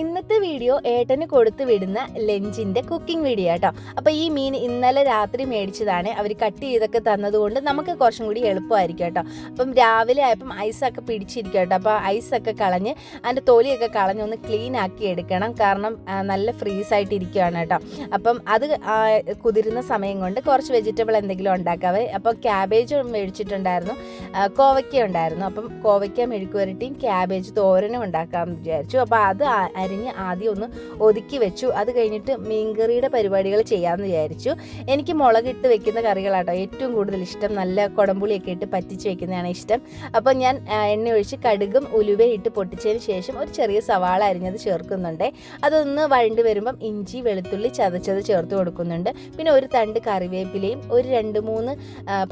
ഇന്നത്തെ വീഡിയോ ഏട്ടന് കൊടുത്തു വിടുന്ന ലഞ്ചിന്റെ കുക്കിംഗ് വീഡിയോ കേട്ടോ അപ്പൊ ഈ മീൻ ഇന്നലെ രാത്രി മേടിച്ചതാണ്. അവർ കട്ട് ചെയ്തൊക്കെ തന്നതുകൊണ്ട് നമുക്ക് കുറച്ചും കൂടി എളുപ്പമായിരിക്കും കേട്ടോ. അപ്പം രാവിലെ ആയപ്പം ഐസൊക്കെ പിടിച്ചിരിക്കും കേട്ടോ. അപ്പോൾ ഐസൊക്കെ കളഞ്ഞ് അതിന്റെ തൊലിയൊക്കെ കളഞ്ഞ് ഒന്ന് ക്ലീൻ ആക്കി എടുക്കണം. കാരണം നല്ല ഫ്രീസ് ആയിട്ട് ഇരിക്കുകയാണ് കേട്ടോ. അപ്പം അത് കുതിരുന്ന സമയം കൊണ്ട് കുറച്ച് വെജിറ്റബിൾ എന്തെങ്കിലും ഉണ്ടാക്കാവേ. അപ്പോൾ ക്യാബേജ് മേടിച്ചിട്ടുണ്ടായിരുന്നു. കോവയ്ക്ക ഉണ്ടായിരുന്നു. അപ്പം കോവയ്ക്ക മെഴുക്കുവരട്ടിയും ക്യാബേജ് തോരനും ഉണ്ടാക്കാമെന്ന് വിചാരിച്ചു. അപ്പോൾ അത് അരിഞ്ഞ് ആദ്യം ഒന്ന് ഒതുക്കി വെച്ചു. അത് കഴിഞ്ഞിട്ട് മീൻകറിയുടെ പരിപാടികൾ ചെയ്യാമെന്ന് വിചാരിച്ചു. എനിക്ക് മുളകിട്ട് വെക്കുന്ന കറികളാട്ടോ ഏറ്റവും കൂടുതൽ ഇഷ്ടം. നല്ല കുടംപുളിയൊക്കെ ഇട്ട് പറ്റിച്ച് വെക്കുന്നതാണ് ഇഷ്ടം. അപ്പോൾ ഞാൻ എണ്ണ ഒഴിച്ച് കടുകും ഉലുവയും ഇട്ട് പൊട്ടിച്ചതിന് ശേഷം ഒരു ചെറിയ സവാള അരിഞ്ഞത് ചേർക്കുന്നുണ്ട്. അതൊന്ന് വഴണ്ട് വരുമ്പം ഇഞ്ചി വെളുത്തുള്ളി ചതച്ചത് ചേർത്ത് കൊടുക്കുന്നുണ്ട്. പിന്നെ ഒരു തണ്ട് കറിവേപ്പിലയും ഒരു രണ്ട് മൂന്ന്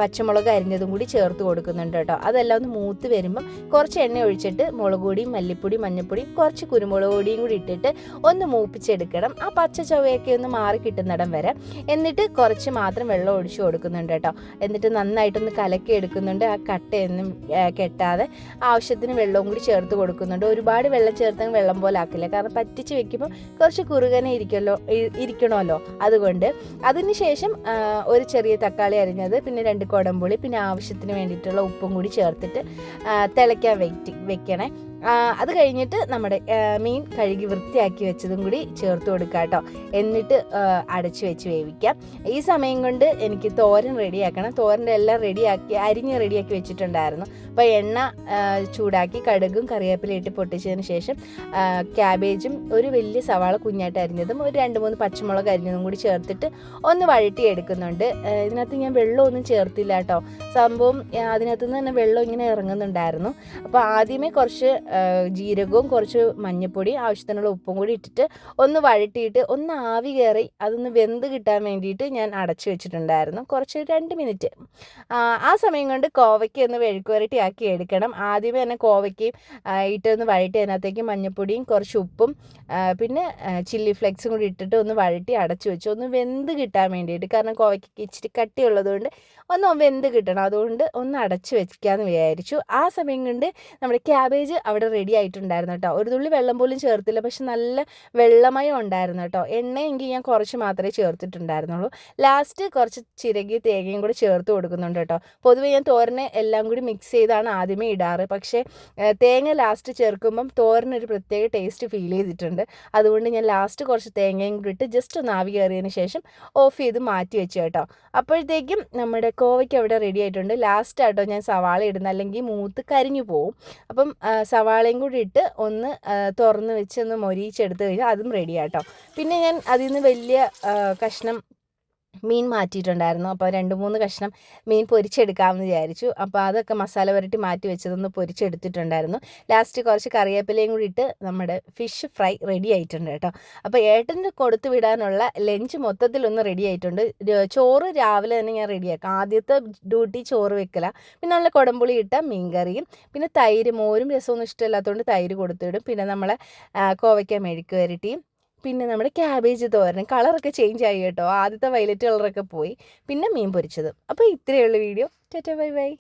പച്ചമുളക് അരിഞ്ഞതും കൂടി ചേർത്ത് കൊടുക്കുന്നുണ്ട് കേട്ടോ. അതെല്ലാം ഒന്ന് മൂത്ത് വരുമ്പം കുറച്ച് എണ്ണ ഒഴിച്ചിട്ട് മുളക് പൊടിയും മല്ലിപ്പൊടി മഞ്ഞൾപ്പൊടി കുറച്ച് കുരുമുളക് പൊടിയും കൂടി ഇട്ടിട്ട് ഒന്ന് മൂപ്പിച്ചെടുക്കണം. ആ പച്ച ചൊവ്വയൊക്കെ ഒന്ന് മാറി കിട്ടുന്നിടം വരെ. എന്നിട്ട് കുറച്ച് മാത്രം വെള്ളം ഒഴിച്ചു കൊടുക്കുന്നുണ്ട് കേട്ടോ. എന്നിട്ട് നന്നായിട്ടൊന്ന് കലക്കി എടുക്കുന്നുണ്ട്. ആ കട്ടയൊന്നും കെട്ടാതെ ആവശ്യത്തിന് വെള്ളവും കൂടി ചേർത്ത് കൊടുക്കുന്നുണ്ട്. ഒരുപാട് വെള്ളം ചേർത്ത് വെള്ളം പോലെ ആക്കില്ല. കാരണം പറ്റിച്ച് വെക്കുമ്പോൾ കുറച്ച് കുറുകനെ ഇരിക്കല്ലോ ഇരിക്കണമല്ലോ. അതുകൊണ്ട് അതിനുശേഷം ഒരു ചെറിയ തക്കാളി അരിഞ്ഞത് പിന്നെ രണ്ട് കുടംപുളി പിന്നെ ആവശ്യത്തിന് വേണ്ടിയിട്ടുള്ള ഉപ്പും കൂടി ചേർത്തിട്ട് തിളയ്ക്കാൻ വെറ്റി വെക്കണേ അത് കഴിഞ്ഞിട്ട് നമ്മുടെ മീൻ കഴുകി വൃത്തിയാക്കി വെച്ചതും കൂടി ചേർത്ത് കൊടുക്കുക കേട്ടോ. എന്നിട്ട് അടച്ചു വെച്ച് വേവിക്കാം. ഈ സമയം കൊണ്ട് എനിക്ക് തോരൻ റെഡിയാക്കണം. തോരന്റെ എല്ലാം റെഡിയാക്കി അരിഞ്ഞ് റെഡിയാക്കി വെച്ചിട്ടുണ്ടായിരുന്നു. അപ്പോൾ എണ്ണ ചൂടാക്കി കടുകും കറിവേപ്പില ഇട്ട് പൊട്ടിച്ചതിന് ശേഷം ക്യാബേജും ഒരു വലിയ സവാള കുഞ്ഞായിട്ട് അരിഞ്ഞതും ഒരു രണ്ട് മൂന്ന് പച്ചമുളക് അരിഞ്ഞതും കൂടി ചേർത്തിട്ട് ഒന്ന് വഴറ്റി എടുക്കുന്നുണ്ട്. ഇതിനകത്ത് ഞാൻ വെള്ളമൊന്നും ചേർത്തില്ല കേട്ടോ. സംഭവം അതിനകത്തുനിന്ന് തന്നെ വെള്ളം ഇങ്ങനെ ഇറങ്ങുന്നുണ്ടായിരുന്നു. അപ്പോൾ ആദ്യമേ കുറച്ച് ജീരകവും കുറച്ച് മഞ്ഞൾപ്പൊടി ആവശ്യത്തിനുള്ള ഉപ്പും കൂടി ഇട്ടിട്ട് ഒന്ന് വഴട്ടിയിട്ട് ഒന്ന് ആവി കയറി അതൊന്ന് വെന്ത് കിട്ടാൻ വേണ്ടിയിട്ട് ഞാൻ അടച്ചു വെച്ചിട്ടുണ്ടായിരുന്നു. കുറച്ച് രണ്ട് മിനിറ്റ്. ആ, സമയം കൊണ്ട് കോവയ്ക്ക് ഒന്ന് വെഴുക്ക് വരട്ടി ആക്കി എടുക്കണം. ആദ്യമേ തന്നെ കോവയ്ക്ക് ഇട്ടൊന്ന് വഴട്ടി അതിനകത്തേക്ക് മഞ്ഞൾപ്പൊടിയും കുറച്ച് ഉപ്പും പിന്നെ ചില്ലി ഫ്ലെക്സും കൂടി ഇട്ടിട്ട് ഒന്ന് വഴട്ടി അടച്ചു വെച്ചു. ഒന്ന് വെന്ത് കിട്ടാൻ വേണ്ടിയിട്ട്. കാരണം കോവയ്ക്ക് ഇച്ചിരി കട്ടിയുള്ളതുകൊണ്ട് ഒന്ന് വെന്ത് കിട്ടണം. അതുകൊണ്ട് ഒന്ന് അടച്ചു വെക്കാമെന്ന് വിചാരിച്ചു. ആ സമയം കൊണ്ട് നമ്മുടെ ക്യാബേജ് അവിടെ റെഡി ആയിട്ടുണ്ടായിരുന്നു കേട്ടോ. ഒരു തുള്ളി വെള്ളം പോലും ചേർത്തില്ല. പക്ഷെ നല്ല വെള്ളമയം ഉണ്ടായിരുന്നു കേട്ടോ. എണ്ണയെങ്കിൽ ഞാൻ കുറച്ച് മാത്രമേ ചേർത്തിട്ടുണ്ടായിരുന്നുള്ളൂ. ലാസ്റ്റ് കുറച്ച് ചിരകി തേങ്ങയും കൂടി ചേർത്ത് കൊടുക്കുന്നുണ്ട് കേട്ടോ. പൊതുവേ ഞാൻ തോരനെ എല്ലാം കൂടി മിക്സ് ചെയ്താണ് ആദ്യമേ ഇടാറ്. പക്ഷേ തേങ്ങ ലാസ്റ്റ് ചേർക്കുമ്പം തോരനൊരു പ്രത്യേക ടേസ്റ്റ് ഫീൽ ചെയ്തിട്ടുണ്ട്. അതുകൊണ്ട് ഞാൻ ലാസ്റ്റ് കുറച്ച് തേങ്ങയും കൂടി ഇട്ട് ജസ്റ്റ് ഒന്ന് ആവി കയറിയതിന് ശേഷം ഓഫ് ചെയ്ത് മാറ്റി വെച്ചു കേട്ടോ. അപ്പോഴത്തേക്കും നമ്മുടെ കോവയ്ക്ക് അവിടെ റെഡി ആയിട്ടുണ്ട്. ലാസ്റ്റ് ആട്ടോ ഞാൻ സവാള ഇടുന്നത്. അല്ലെങ്കിൽ മൂത്ത് കരിഞ്ഞു പോവും. അപ്പം ആ, സവാളയും കൂടി ഇട്ട് ഒന്ന് തുറന്ന് വെച്ച് ഒന്ന് മൊരിയിച്ചെടുത്ത് കഴിഞ്ഞാൽ അതും റെഡി ആട്ടോ. പിന്നെ ഞാൻ അതിൽ നിന്ന് വലിയ കഷ്ണം മീൻ മാറ്റിയിട്ടുണ്ടായിരുന്നു. അപ്പോൾ രണ്ട് മൂന്ന് കഷ്ണം മീൻ പൊരിച്ചെടുക്കാമെന്ന് വിചാരിച്ചു. അപ്പോൾ അതൊക്കെ മസാല പുരട്ടി മാറ്റി വെച്ചതൊന്ന് പൊരിച്ചെടുത്തിട്ടുണ്ടായിരുന്നു. ലാസ്റ്റ് കുറച്ച് കറിവേപ്പിലയും കൂടി ഇട്ട് നമ്മുടെ ഫിഷ് ഫ്രൈ റെഡി ആയിട്ടുണ്ട് കേട്ടോ. അപ്പോൾ ഏട്ടന് കൊടുത്തു വിടാനുള്ള ലഞ്ച് മൊത്തത്തിലൊന്ന് റെഡി ആയിട്ടുണ്ട്. ചോറ് രാവിലെ തന്നെ ഞാൻ റെഡിയാക്കാം ആദ്യത്തെ ഡ്യൂട്ടി ചോറ് വെക്കല. പിന്നെ നമ്മൾ കുടംപുളി ഇട്ട മീൻകറിയും. പിന്നെ തൈര് മോരും രസമൊന്നും ഇഷ്ടമില്ലാത്തതുകൊണ്ട് തൈര് കൊടുത്തുവിടും പിന്നെ നമ്മളെ കോവയ്ക്ക മെഴുക്ക് വരട്ടിയും പിന്നെ നമ്മുടെ ക്യാബേജ് തോരൻ കളറൊക്കെ ചേഞ്ച് ആയി കേട്ടോ. ആദ്യത്തെ വയലറ്റ് കളറൊക്കെ പോയി. പിന്നെ മീൻ പൊരിച്ചത്. അപ്പോൾ ഇത്രയേ ഉള്ളൂ വീഡിയോ ടാറ്റ ബൈ ബൈ.